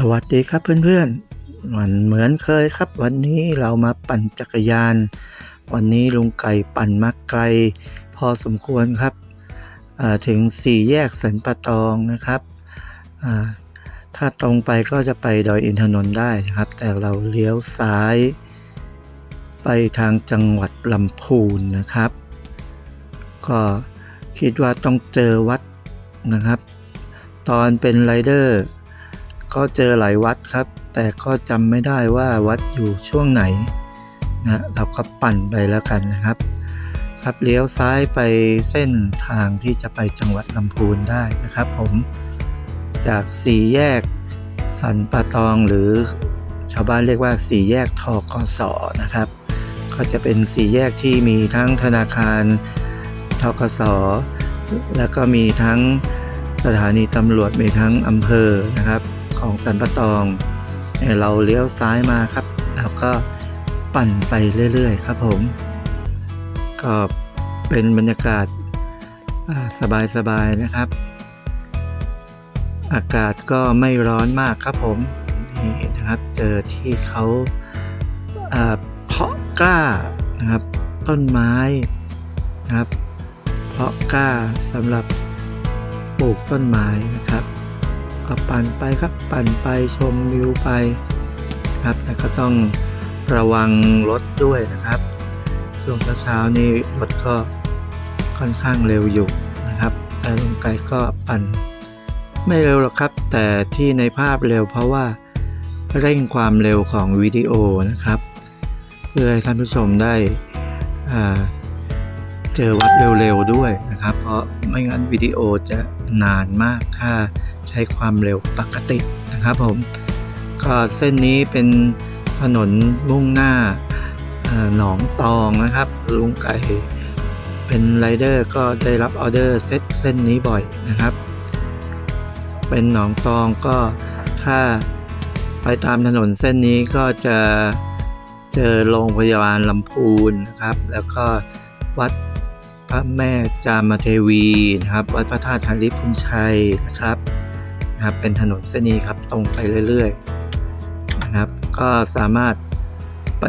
สวัสดีครับเพื่อนๆวันเหมือนเคยครับ วันนี้เรามาปั่นจักรยาน วันนี้ลุงไก่ปั่นมาไกล พอสมควรครับถึงสี่แยกสันปะตองนะครับ ถ้าตรงไปก็จะไปดอยอินทนนท์ได้นะครับ แต่เราเลี้ยวซ้าย ไปทางจังหวัดลำพูนนะครับ ก็คิดว่าต้องเจอวัดนะครับ ตอนเป็นไรเดอร์ ก็เจอหลายวัดครับ แต่ก็จำไม่ได้ว่าวัดอยู่ช่วงไหนนะเราก็ปั่นไปแล้วกันนะครับ ครับเลี้ยวซ้ายไปเส้นทางที่จะไปจังหวัดลำพูนได้นะครับผมจากสี่แยกสันปะตองหรือชาวบ้านเรียกว่าสี่แยกทกสนะครับ ก็จะเป็นสี่แยกที่มีทั้งธนาคารทกสแล้วก็มีทั้งสถานีตำรวจมีทั้งอำเภอนะครับ ของสันปะตองเราเลี้ยวซ้ายมาครับ แล้วก็ปั่นไปเรื่อย ๆ ครับผม ก็เป็นบรรยากาศสบาย ๆ นะครับ อากาศก็ไม่ร้อนมากครับผม นี่นะครับเจอที่เขาเพาะกล้านะครับ ต้นไม้นะครับ เพาะกล้าสำหรับปลูกต้นไม้นะครับ ก็ปั่นไปครับปั่นไปชมวิวไปครับแต่ก็ต้องระวังรถด้วยนะครับ ช่วงเช้านี่รถก็ค่อนข้างเร็วอยู่นะครับ แต่ลุงไก่ก็ปั่น ไม่เร็วหรอกครับ แต่ที่ในภาพเร็วเพราะว่าเร่งความเร็วของวิดีโอนะครับ เพื่อให้ท่านผู้ชมได้อ่า เจอวัดเร็วๆด้วยนะครับ เพราะไม่งั้นวิดีโอจะนานมากถ้าใช้ความเร็วปกตินะครับผมก็เส้นนี้เป็นถนนมุ่งหน้าหนองตองนะครับลุงไก่เป็นไรเดอร์ก็ได้รับออเดอร์เซตเส้นนี้บ่อยนะครับ เป็นหนองตองก็ถ้าไปตามถนนเส้นนี้ก็จะเจอโรงพยาบาลลำพูนนะครับ แล้วก็วัด พระแม่จามเทวีนะครับ วัดพระธาตุธาริพุนชัยนะครับนะครับ เป็นถนนเส้นนี้ครับตรงไปเรื่อยๆนะครับ ก็สามารถไป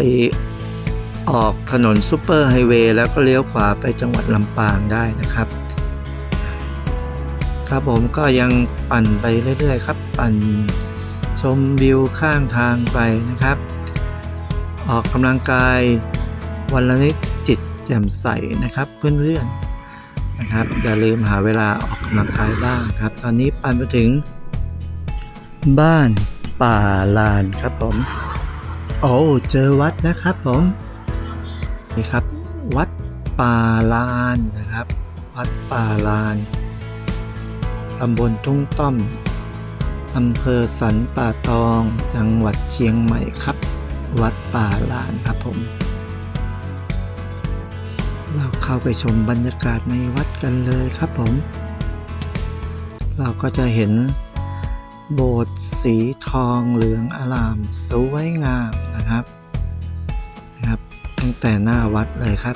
ออกถนนซูเปอร์ไฮเวย์แล้วก็เลี้ยวขวาไปจังหวัดลำปางได้นะครับ ครับผมก็ยังปั่นไปเรื่อยๆครับ ปั่นชมวิวข้างทางไปนะครับ ออกกำลังกายวันละนิด แจ่มใสนะครับเพื่อนๆนะครับ อย่าลืมหาเวลาออกกำลังกายบ้างครับ ตอนนี้ปันไปถึง บ้านป่าลานครับผม โอ้เจอวัดนะครับผมนี่ครับ วัดป่าลานนะครับ วัดป่าลานตำบลทุ่งต้อมอำเภอสันป่าตอง จังหวัดเชียงใหม่ครับ วัดป่าลานครับผม เราเข้าไปชมบรรยากาศในวัดกันเลยครับผม เราก็จะเห็นโบสถ์สีทองเหลืองอลามสวยงามนะครับนะครับ ตั้งแต่หน้าวัดเลยครับ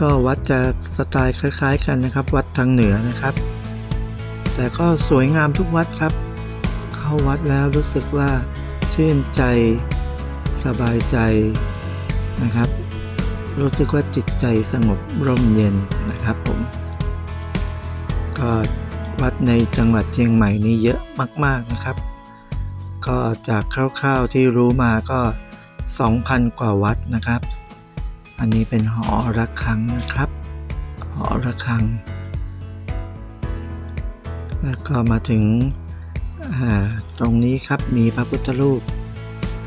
ก็วัดจะสไตล์คล้ายๆกันนะครับ วัดทางเหนือนะครับ แต่ก็สวยงามทุกวัดครับ เข้าวัดแล้วรู้สึกว่าชื่นใจ สบายใจนะครับ รู้สึกว่าจิตใจสงบร่มเย็นนะครับผม ก็วัดในจังหวัดเชียงใหม่นี้เยอะมาก ๆนะครับ ก็จากคร่าวๆที่รู้มาก็ 2,000 กว่าวัดนะครับ อันนี้เป็นหอระฆังนะครับ หอระฆัง แล้วก็มาถึงตรงนี้ครับมีพระพุทธรูป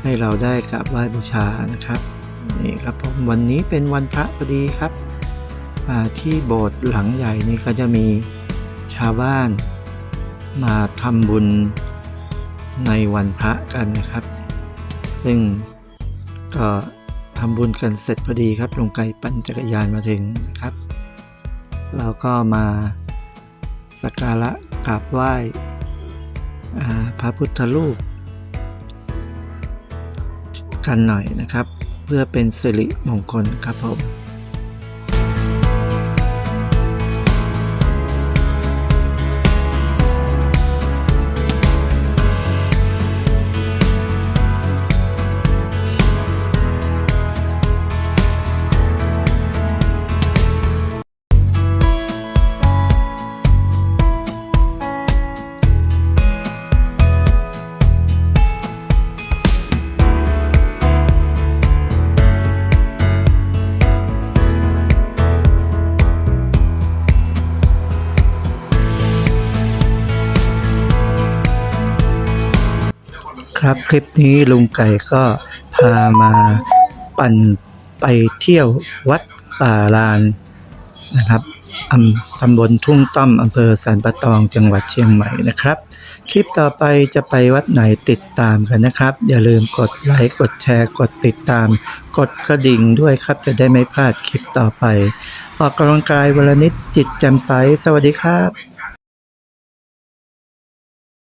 ให้เราได้กราบไหว้บูชานะครับนี่ครับผมวันนี้เป็นวันพระพอดีครับที่โบสถ์หลังใหญ่นี้ก็จะมีชาวบ้าน มาทำบุญในวันพระกันนะครับ ซึ่งก็ทำบุญกันเสร็จพอดีครับลงไก่ปั่นจักรยานมาถึงนะครับ เราก็มาสักการะกราบไหว้พระพุทธรูป คัญหน่อยนะครับ เพื่อเป็นสิริมงคลครับผม ครับ คลิปนี้ลุงไก่ก็พามาปั่นไปเที่ยววัดป่าลานนะครับอำตำบลทุ่งต้อมอำเภอสันปะตองจังหวัดเชียงใหม่นะครับ คลิปต่อไปจะไปวัดไหนติดตามกันนะครับ อย่าลืมกดไลค์กดแชร์ กดติดตาม กดกระดิ่งด้วยครับจะได้ไม่พลาดคลิปต่อไป ออกกำลังกายวันละนิดจิตแจ่มใส สวัสดีครับ